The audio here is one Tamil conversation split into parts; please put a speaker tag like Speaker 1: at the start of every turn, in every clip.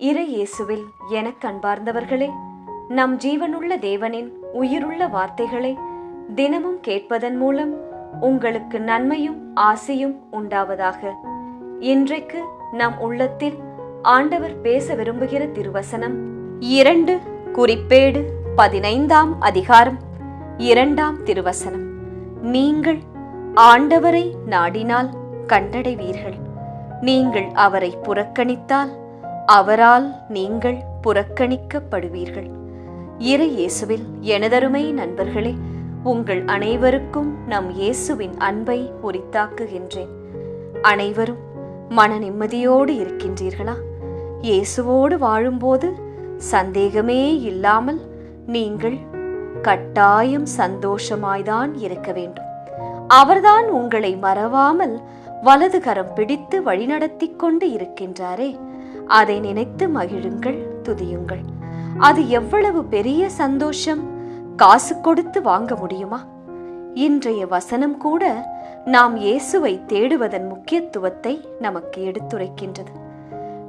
Speaker 1: இறை இயேசுவில் எனக் கண்பார்ந்தவர்களே நம் ஜீவனுள்ள தேவனின் உயிருள்ள வார்த்தைகளை தினமும் கேட்பதன் மூலம் உங்களுக்கு நன்மையும் ஆசையும் உண்டாவதாக. இன்றைக்கு நம் உள்ளத்தில் ஆண்டவர் பேச விரும்புகிற திருவசனம் இரண்டு குறிப்பேடு பதினைந்தாம் அதிகாரம் இரண்டாம் திருவசனம். நீங்கள் ஆண்டவரை நாடினால் கண்டடைவீர்கள். நீங்கள் அவரை புறக்கணித்தால் அவரால் நீங்கள் புறக்கணிக்கப்படுவீர்கள். இரு இயேசுவில் எனதருமை நண்பர்களே உங்கள் அனைவருக்கும் நம் இயேசுவின் அன்பை உரித்தாக்குகின்றேன். அனைவரும் மன நிம்மதியோடு இருக்கின்றீர்களா? இயேசுவோடு வாழும்போது சந்தேகமே இல்லாமல் நீங்கள் கட்டாயம் சந்தோஷமாய்தான் இருக்க வேண்டும். அவர்தான் உங்களை மறவாமல் வலது கரம் பிடித்து வழிநடத்திக் கொண்டு இருக்கின்றாரே. அதை நினைத்து மகிழுங்கள் துதியுங்கள். அது எவ்வளவு பெரிய சந்தோஷம்! காசு கொடுத்து வாங்க முடியுமா? இன்றைய வசனம் கூட நாம் இயேசுவை தேடுவதன் முக்கியத்துவத்தை நமக்கு எடுத்துரைக்கின்றது.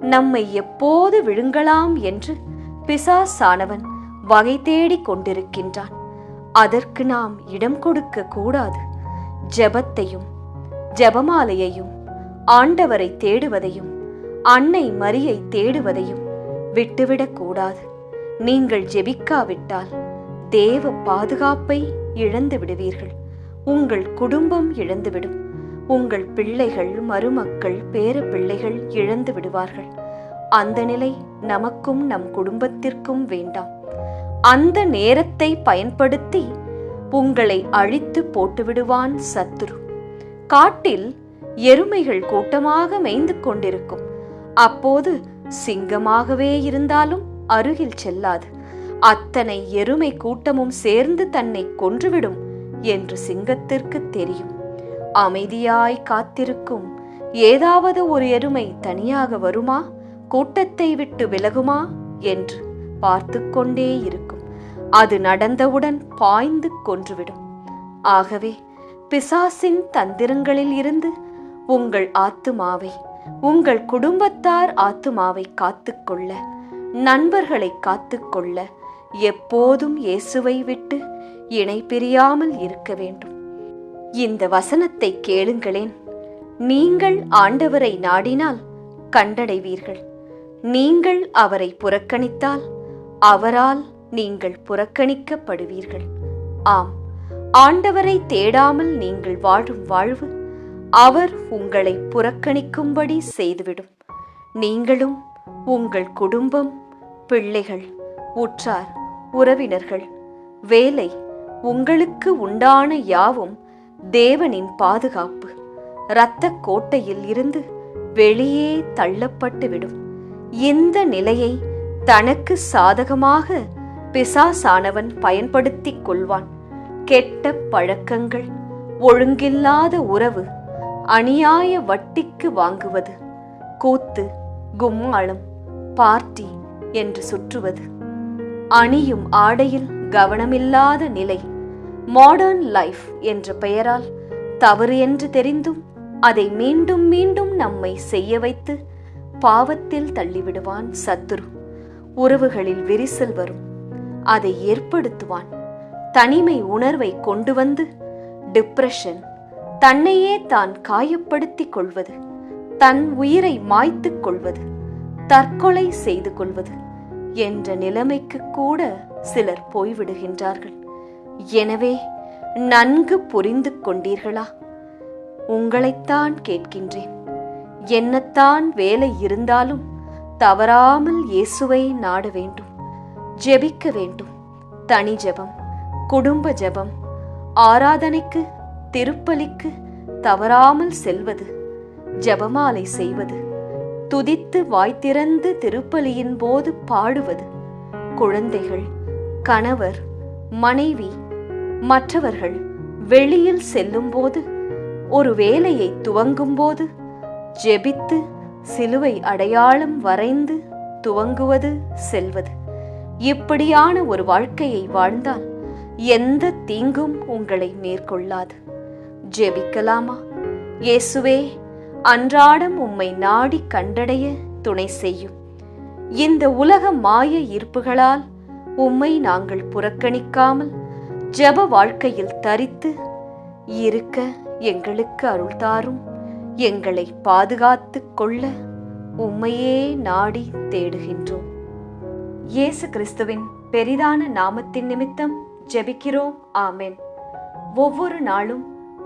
Speaker 1: நம்மை எப்போது விழுங்கலாம் என்று பிசாசானவன் வகை தேடிக் கொண்டிருக்கின்றான். அதற்கு நாம் இடம் கொடுக்க கூடாது. ஜெபத்தையும் ஜெபமாலையையும் ஆண்டவரை தேடுவதையும் அன்னை மரியை தேடுவதையும் விட்டுவிடக் கூடாது. நீங்கள் ஜெபிக்காவிட்டால் தேவ பாதுகாப்பை இழந்து விடுவீர்கள். உங்கள் குடும்பம் இழந்துவிடும். உங்கள் பிள்ளைகள் மருமக்கள் பேர பிள்ளைகள் இழந்து விடுவார்கள். அந்த நிலை நமக்கும் நம் குடும்பத்திற்கும் வேண்டாம். அந்த நேரத்தை பயன்படுத்தி உங்களை அழித்து போட்டுவிடுவான் சத்துரு. காட்டில் எருமைகள் கூட்டமாக மேய்ந்து கொண்டிருக்கும். அப்போது சிங்கமாகவே இருந்தாலும் அருகில் செல்லாது. அத்தனை எருமை கூட்டமும் சேர்ந்து தன்னை கொன்றுவிடும் என்று சிங்கத்திற்கு தெரியும். அமைதியாய் காத்திருக்கும் ஏதாவது ஒரு எருமை தனியாக வருமா? கூட்டத்தை விட்டு விலகுமா? என்று பார்த்து கொண்டே இருக்கும். அது நடந்தவுடன் பாய்ந்து கொன்றுவிடும். ஆகவே பிசாசின் தந்திரங்களில் இருந்து உங்கள் ஆத்துமாவை உங்கள் குடும்பத்தார் ஆத்துமாவை காத்துக்கொள்ள நண்பர்களை காத்துக்கொள்ள எப்போதும் இயேசுவை விட்டு இணை பிரியாமல் இருக்க வேண்டும். இந்த வசனத்தை கேளுங்களேன். நீங்கள் ஆண்டவரை நாடினால் கண்டடைவீர்கள். நீங்கள் அவரை புறக்கணித்தால் அவரால் நீங்கள் புறக்கணிக்கப்படுவீர்கள். ஆம் ஆண்டவரை தேடாமல் நீங்கள் வாழும் வாழ்வு அவர் உங்களை புறக்கணிக்கும்படி செய்துவிடும். நீங்களும் உங்கள் குடும்பம் பிள்ளைகள் உற்றார் உறவினர்கள் வேலை உங்களுக்கு உண்டான யாவும் தேவனின் பாதுகாப்பு. இரத்த கோட்டையில் இருந்து வெளியே தள்ளப்பட்டுவிடும். இந்த நிலையை தனக்கு சாதகமாக பிசாசானவன் பயன்படுத்திக் கொள்வான். கெட்ட பழக்கங்கள் ஒழுங்கில்லாத உறவு அநியாய வட்டிக்கு வாங்குவது கூத்து கும்மாளம் பார்ட்டி என்று சுற்றுவது. அணியும் ஆடையில் கவனமில்லாத நிலை மாடர்ன் லைஃப் என்ற பெயரால் தவறு என்று தெரிந்தும் அதை மீண்டும் மீண்டும் நம்மை செய்ய வைத்து பாவத்தில் தள்ளிவிடுவான் சத்துரு. உறவுகளில் விரிசல் வரும் அதை ஏற்படுத்துவான். தனிமை உணர்வை கொண்டு வந்து டிப்ரெஷன் தன்னையே தான் காயப்படுத்திக் கொள்வது தன் உயிரை மாய்த்துக் கொள்வது தற்கொலை செய்து கொள்வது என்ற நிலைமைக்கு கூட சிலர் போய்விடுகின்றார்கள். எனவே நன்கு புரிந்து கொண்டீர்களா? உங்களைத்தான் கேட்கின்றேன். என்னத்தான் வேலை இருந்தாலும் தவறாமல் இயேசுவை நாட வேண்டும் ஜெபிக்க வேண்டும். தனி ஜெபம் குடும்ப ஜெபம் ஆராதனைக்கு திருப்பலிக்கு தவறாமல் செல்வது ஜெபமாலை செய்வது துதித்து வாய்த்திறந்து திருப்பலியின் போது பாடுவது குழந்தைகள் கணவர் மனைவி மற்றவர்கள் வெளியில் செல்லும்போது ஒரு வேலையை துவங்கும்போது ஜெபித்து சிலுவை அடையாளம் வரைந்து துவங்குவது செல்வது. இப்படியான ஒரு வாழ்க்கையை வாழ்ந்தால் எந்த தீங்கும் உங்களை மேற்கொள்ளாது. ஜெபிக்கலாமா? இயேசுவே அன்றாடம் உம்மை நாடி கண்டடைய துணை செய்யும். இந்த உலக மாய ஈர்ப்புகளால் உம்மை நாங்கள் புறக்கணிக்காமல் ஜெப வாழ்க்கையில் தரித்து இருக்க எங்களுக்கு அருள் தாரும். எங்களை பாதுகாத்து கொள்ள உம்மையே நாடி தேடுகின்றோம். இயேசு கிறிஸ்துவின் பெரிதான நாமத்தின் நிமித்தம் ஜெபிக்கிறோம். ஆமென். ஒவ்வொரு நாளும்